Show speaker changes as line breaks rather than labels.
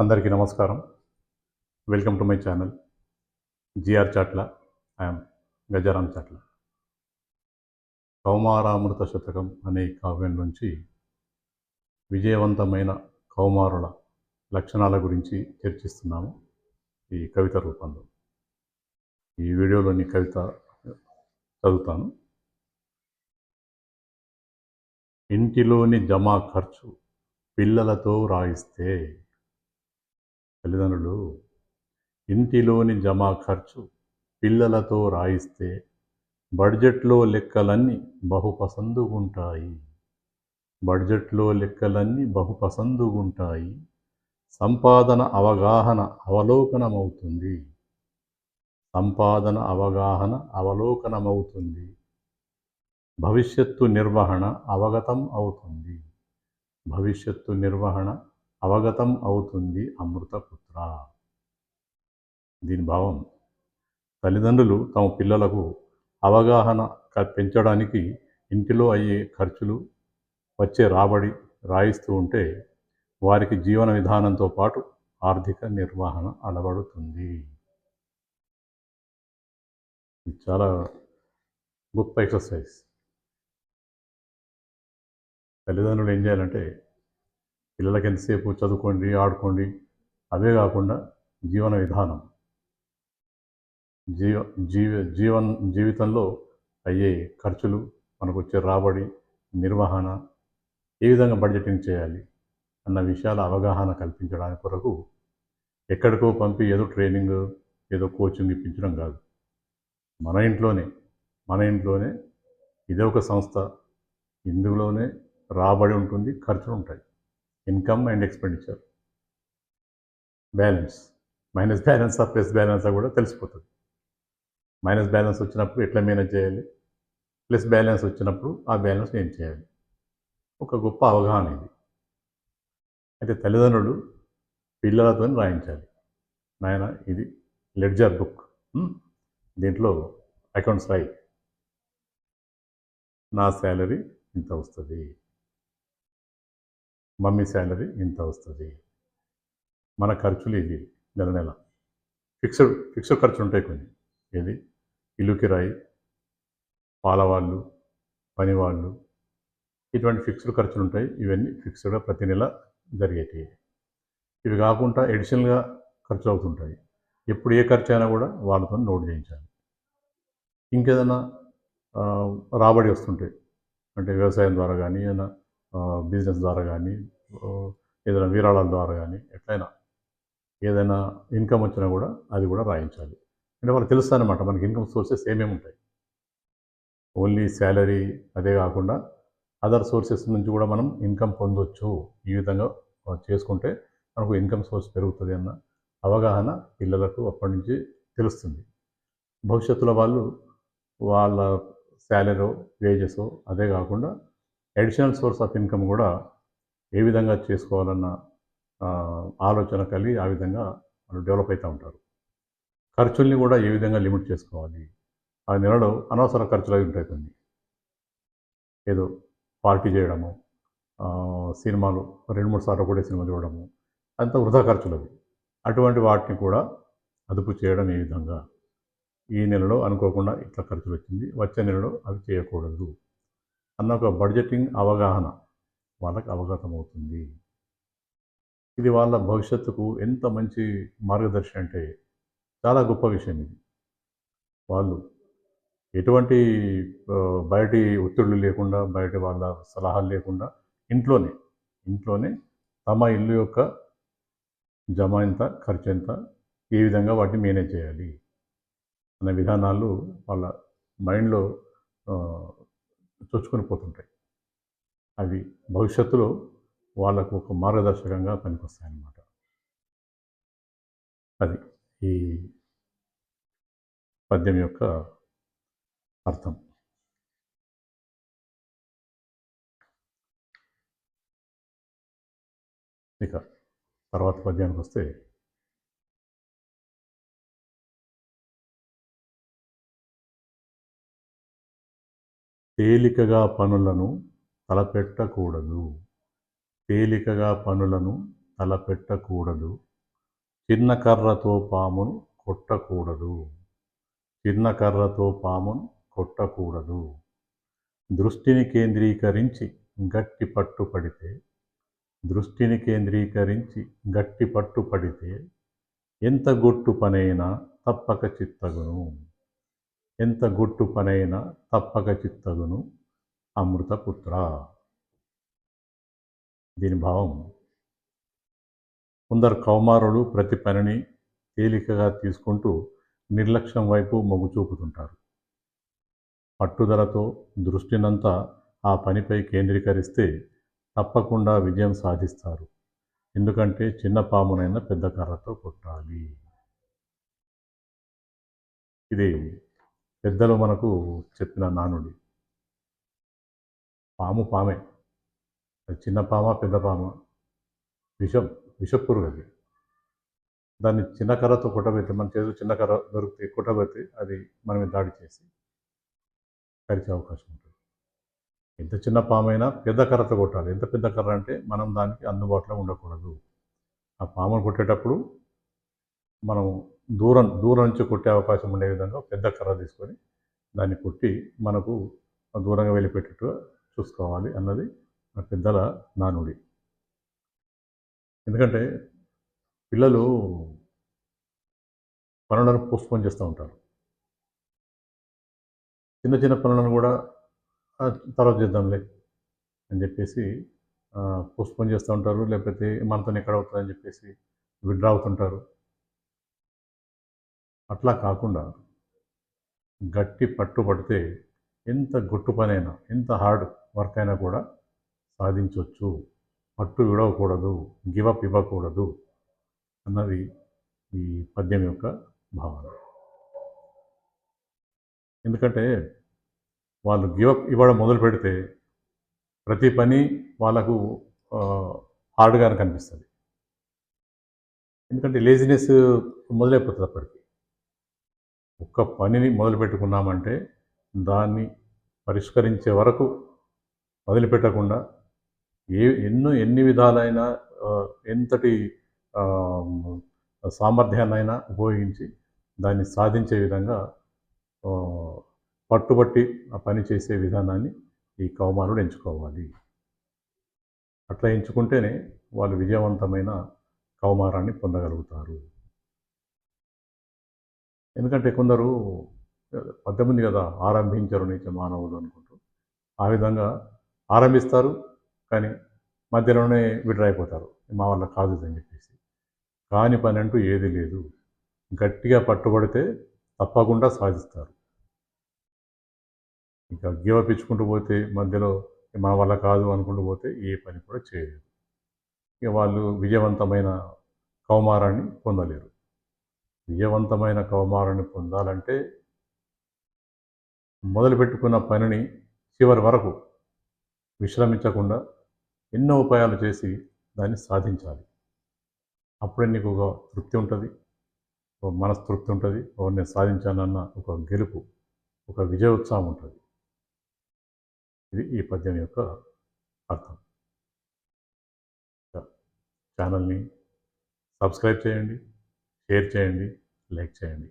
అందరికీ నమస్కారం. Welcome to my channel GR Chatla I'm Gajaram Chatla Kaumaramrutha Shatakam అనే కావ్యం నుంచి విజయవంతమైన కౌమారుల లక్షణాల గురించి చర్చిస్తున్నాము ఈ కవిత రూపంలో. ఈ వీడియోలోని కవిత చదువుతాను. ఇంటిలోని జమా ఖర్చు పిల్లలతో రాయిస్తే తల్లిదండ్రులు ఇంటిలోని జమా ఖర్చు పిల్లలతో రాయిస్తే బడ్జెట్లో లెక్కలన్నీ బహుపసందుగుంటాయి. బడ్జెట్లో లెక్కలన్నీ బహుపసందుగుంటాయి. సంపాదన అవగాహన అవలోకనమవుతుంది. సంపాదన అవగాహన అవలోకనమవుతుంది. భవిష్యత్తు నిర్వహణ అవగతం అవుతుంది. భవిష్యత్తు నిర్వహణ అవగతం అవుతుంది అమృతపుత్ర. దీని భావం తల్లిదండ్రులు తమ పిల్లలకు అవగాహన క- పెంచడానికి ఇంటిలో అయ్యే ఖర్చులు వచ్చే రాబడి రాయిస్తూ ఉంటే వారికి జీవన విధానంతో పాటు ఆర్థిక నిర్వహణ అలవడుతుంది. ఇది చాలా గొప్ప ఎక్సర్సైజ్. తల్లిదండ్రులు ఏం చేయాలంటే పిల్లలకి ఎంతసేపు చదువుకోండి ఆడుకోండి అవే కాకుండా జీవన విధానం. జీవ జీవ జీవన్ జీవితంలో అయ్యే ఖర్చులు మనకు వచ్చే రాబడి నిర్వహణ ఏ విధంగా బడ్జెటింగ్ చేయాలి అన్న విషయాల అవగాహన కల్పించడానికి కొరకు ఎక్కడికో పంపి ఏదో ట్రైనింగ్ ఏదో కోచింగ్ ఇప్పించడం కాదు. మన ఇంట్లోనే మన ఇంట్లోనే ఇదే ఒక సంస్థ. ఇందులోనే రాబడి ఉంటుంది ఖర్చులు ఉంటాయి. Income and expenditure balance minus బ్యాలెన్సా plus బ్యాలెన్సా కూడా తెలిసిపోతుంది. మైనస్ బ్యాలెన్స్ వచ్చినప్పుడు ఎట్లా మేనేజ్ చేయాలి? ప్లస్ బ్యాలెన్స్ వచ్చినప్పుడు ఆ బ్యాలెన్స్ ఏం చేయాలి? ఒక గొప్ప అవగాహన ఇది. అయితే తల్లిదండ్రులు పిల్లలతో రాయించాలి. నాయన ఇది లెడ్జర్ బుక్. దీంట్లో అకౌంట్స్ రాయి. నా శాలరీ ఇంత వస్తుంది. మమ్మీ శాలరీ ఇంత వస్తుంది. మన ఖర్చులు ఇవి నెల నెల. ఫిక్స్డ్ ఫిక్స్డ్ ఖర్చులు ఉంటాయి కొన్ని. ఏది? ఇల్లు కిరాయి పాలవాళ్ళు పనివాళ్ళు ఇటువంటి ఫిక్స్డ్ ఖర్చులు ఉంటాయి. ఇవన్నీ ఫిక్స్డ్గా ప్రతి నెల జరిగేటివి. ఇవి కాకుండా ఎడిషనల్గా ఖర్చు అవుతుంటాయి. ఎప్పుడు ఏ ఖర్చు అయినా కూడా వాళ్ళతో నోట్ చేయించాలి. ఇంకేదైనా రాబడి వస్తుంటాయి అంటే వ్యవసాయం ద్వారా కానీ ఏదైనా బిజినెస్ ద్వారా కానీ ఏదైనా విరాళాల ద్వారా కానీ ఎట్లయినా ఏదైనా ఇన్కమ్ వచ్చినా కూడా అది కూడా రాయించాలి. అంటే వాళ్ళకి తెలుస్తుంది అనమాట మనకి ఇన్కమ్ సోర్సెస్ ఏమేమి ఉంటాయి. ఓన్లీ శాలరీ అదే కాకుండా అదర్ సోర్సెస్ నుంచి కూడా మనం ఇన్కమ్ పొందొచ్చు. ఈ విధంగా చేసుకుంటే మనకు ఇన్కమ్ సోర్స్ పెరుగుతుంది అన్న అవగాహన పిల్లలకు అప్పటి నుంచి తెలుస్తుంది. భవిష్యత్తులో వాళ్ళు వాళ్ళ శాలరీ వేజెస్ అదే కాకుండా అడిషనల్ సోర్స్ ఆఫ్ ఇన్కమ్ కూడా ఏ విధంగా చేసుకోవాలన్న ఆలోచన కలిగి ఆ విధంగా వాళ్ళు డెవలప్ అవుతూ ఉంటారు. ఖర్చుల్ని కూడా ఏ విధంగా లిమిట్ చేసుకోవాలి? ఆ నెలలో అనవసర ఖర్చులు అవి ఉంటాయి కొన్ని. ఏదో పార్టీ చేయడము సినిమాలు రెండు మూడు సార్లు కూడా సినిమా చూడడము అంత వృధా ఖర్చులు అవి. అటువంటి వాటిని కూడా అదుపు చేయడం ఏ విధంగా? ఈ నెలలో అనుకోకుండా ఇట్లా ఖర్చులు వచ్చింది వచ్చే నెలలో అవి చేయకూడదు. అన్న ఒక బడ్జెటింగ్ అవగాహన వాళ్ళకి అవగతం అవుతుంది ఇది వాళ్ళ భవిష్యత్తుకు ఎంత మంచి మార్గదర్శి అంటే చాలా గొప్ప విషయం ఇది. వాళ్ళు ఎటువంటి బయటి ఒత్తిళ్ళు లేకుండా బయట వాళ్ళ సలహాలు లేకుండా ఇంట్లోనే ఇంట్లోనే తమ ఇల్లు యొక్క జమ ఎంత ఖర్చు ఎంత ఏ విధంగా వాటిని మేనేజ్ చేయాలి అనే విధానాలు వాళ్ళ మైండ్లో చొచ్చుకొని పోతుంటాయి. అవి భవిష్యత్తులో వాళ్ళకు ఒక మార్గదర్శకంగా పనికొస్తాయన్నమాట. అది ఈ పద్యం యొక్క అర్థం. ఇక తర్వాత పద్యానికి వస్తే తేలికగా పనులను తలపెట్టకూడదు. తేలికగా పనులను తలపెట్టకూడదు. చిన్న కర్రతో పామును కొట్టకూడదు. చిన్న కర్రతో పామును కొట్టకూడదు. దృష్టిని కేంద్రీకరించి గట్టి పట్టు పడితే దృష్టిని కేంద్రీకరించి గట్టి పట్టు పడితే ఎంత గొట్టు పనైనా తప్పక చిత్తగును. ఎంత గొట్టు పనైనా తప్పక చిత్తగును అమృతపుత్ర. దీని భావం కొందరు కౌమారులు ప్రతి పనిని తేలికగా తీసుకుంటూ నిర్లక్ష్యం వైపు మొగ్గు చూపుతుంటారు. పట్టుదలతో దృష్టినంతా ఆ పనిపై కేంద్రీకరిస్తే తప్పకుండా విజయం సాధిస్తారు. ఎందుకంటే చిన్న పామునైనా పెద్ద కర్రతో కొట్టాలి. ఇది పెద్దలు మనకు చెప్పిన నానుడి. పాము పామే. అది చిన్న పామ పెద్ద పామ? విషం విషపురుగు అది. దాన్ని చిన్న కర్రతో కొట్టబెట్టి మన చేతిలో చిన్న కర్ర దొరికితే కొట్టబెడితే అది మనమే దాడి చేసి కరిచే అవకాశం ఉంటుంది. ఎంత చిన్న పామైనా పెద్ద కర్రతో కొట్టాలి. ఎంత పెద్ద కర్ర అంటే మనం దానికి అందుబాటులో ఉండకూడదు. ఆ పామును కొట్టేటప్పుడు మనం దూరం దూరం నుంచి కొట్టే అవకాశం ఉండే విధంగా పెద్ద కర్ర తీసుకొని దాన్ని కొట్టి మనకు దూరంగా వెళ్ళిపెట్టేట్టుగా చూసుకోవాలి అన్నది పెద్దల నానుడి. ఎందుకంటే పిల్లలు పనులను పోస్ట్పోన్ చేస్తూ ఉంటారు. చిన్న చిన్న పనులను కూడా తర్వాత చేద్దాంలే అని చెప్పేసి పోస్ట్పోన్ చేస్తూ ఉంటారు. లేకపోతే మనతో ఎక్కడ అవుతుందని చెప్పేసి విడ్రా అవుతుంటారు అట్లా కాకుండా గట్టి పట్టు పడితే ఎంత గొట్టు పనైనా ఎంత హార్డ్ వర్క్ అయినా కూడా సాధించవచ్చు పట్టు విడవకూడదు గివప్ ఇవ్వకూడదు అన్నది ఈ పద్యం యొక్క భావన. ఎందుకంటే వాళ్ళు గివప్ ఇవ్వడం మొదలు పెడితే ప్రతి పని వాళ్ళకు హార్డ్గానే కనిపిస్తుంది. ఎందుకంటే లేజినెస్ మొదలైపోతుంది అప్పటికి. ఒక్క పనిని మొదలుపెట్టుకున్నామంటే దాన్ని పరిష్కరించే వరకు వదిలిపెట్టకుండా ఏ ఎన్నో ఎన్ని విధాలైన ఎంతటి సామర్థ్యాన్నైనా ఉపయోగించి దాన్ని సాధించే విధంగా పట్టుబట్టి ఆ పని చేసే విధానాన్ని ఈ కౌమారుడు ఎంచుకోవాలి. అట్లా ఎంచుకుంటేనే వాళ్ళు విజయవంతమైన కౌమారాన్ని పొందగలుగుతారు. ఎందుకంటే కొందరు పద్దెనిమిది కదా ఆరంభించరు నీచ మానవులు అనుకుంటూ. ఆ విధంగా ఆరంభిస్తారు కానీ మధ్యలోనే విడ్రా అయిపోతారు మా వల్ల కాదు అని చెప్పేసి. కాని పని అంటూ ఏది లేదు. గట్టిగా పట్టుబడితే తప్పకుండా సాధిస్తారు. ఇంకా గీవపించుకుంటూ పోతే మధ్యలో మా వల్ల కాదు అనుకుంటూ పోతే ఏ పని కూడా చేయలేదు. ఇక వాళ్ళు విజయవంతమైన కౌమారాన్ని పొందలేరు. విజయవంతమైన కౌమారాన్ని పొందాలంటే మొదలుపెట్టుకున్న పనిని చివరి వరకు విశ్రమించకుండా ఎన్నో ఉపాయాలు చేసి దాన్ని సాధించాలి. అప్పుడే నీకు ఒక తృప్తి ఉంటుంది ఒక మనస్తృప్తి ఉంటుంది ఒక నేను సాధించానన్న ఒక గెలుపు ఒక విజయోత్సాహం ఉంటుంది. ఇది ఈ పద్యం యొక్క అర్థం. ఛానల్ని సబ్స్క్రైబ్ చేయండి షేర్ చేయండి లైక్ చేయండి.